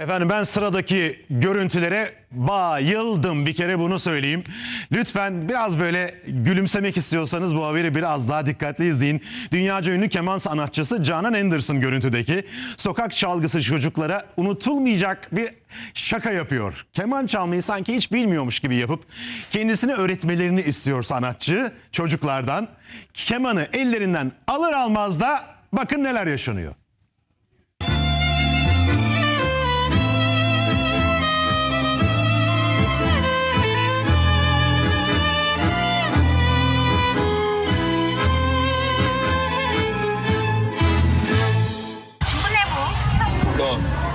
Efendim ben sıradaki görüntülere bayıldım bir kere bunu söyleyeyim. Lütfen biraz böyle gülümsemek istiyorsanız bu haberi biraz daha dikkatli izleyin. Dünyaca ünlü keman sanatçısı Canan Anderson görüntüdeki sokak çalgısı çocuklara unutulmayacak bir şaka yapıyor. Keman çalmayı sanki hiç bilmiyormuş gibi yapıp kendisine öğretmelerini istiyor sanatçı çocuklardan. Kemanı ellerinden alır almaz da bakın neler yaşanıyor.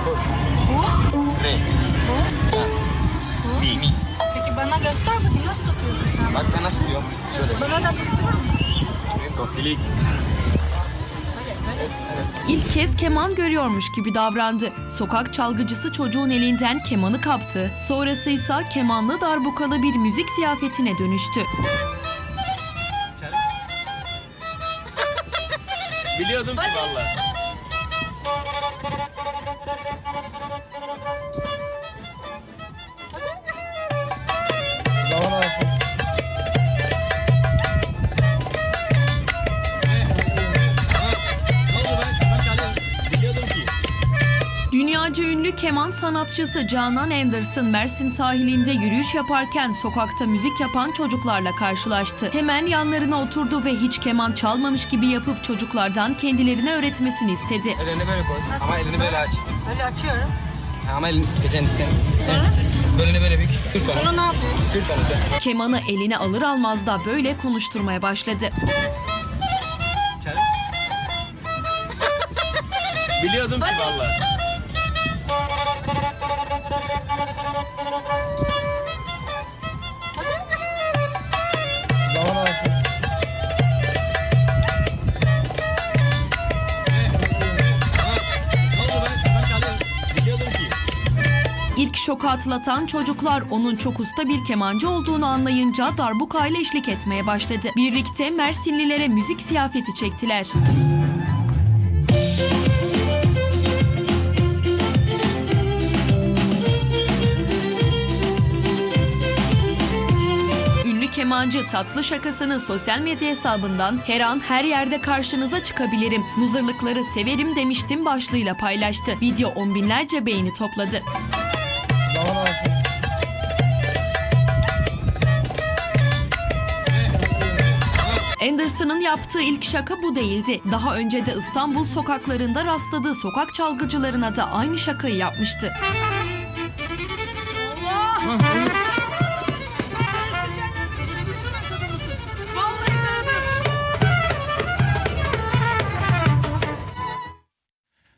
Sol, Bu? re, Bu? la, mi, mi. Peki bana göster bakayım nasıl tutuyorsun sen? Bak ben nasıl tutuyorum? Şöyle. Bana da tuttur. Kofilik. İlk kez keman görüyormuş gibi davrandı. Sokak çalgıcısı çocuğun elinden kemanı kaptı. Sonrası ise kemanlı darbukalı bir müzik ziyafetine dönüştü. Biliyordum ki valla. Dünyaca ünlü keman sanatçısı Canan Anderson Mersin sahilinde yürüyüş yaparken sokakta müzik yapan çocuklarla karşılaştı. Hemen yanlarına oturdu ve hiç keman çalmamış gibi yapıp çocuklardan kendilerine öğretmesini istedi. Elini böyle koy. Ama elini böyle aç. Böyle açıyorum. Ama elini geçen sen. sen. Böyle böyle bir. Sür bana. Sonra ne yapıyorum? Sür bana sen. Kemanı eline alır almaz da böyle konuşturmaya başladı. Biliyordum ki valla. İlk şoku atlatan çocuklar onun çok usta bir kemancı olduğunu anlayınca darbuka ile eşlik etmeye başladı. Birlikte Mersinlilere müzik ziyafeti çektiler. Kemancı tatlı şakasını sosyal medya hesabından her an her yerde karşınıza çıkabilirim. Muzırlıkları severim demiştim başlığıyla paylaştı. Video on binlerce beğeni topladı. Anderson'ın yaptığı ilk şaka bu değildi. Daha önce de İstanbul sokaklarında rastladığı sokak çalgıcılarına da aynı şakayı yapmıştı.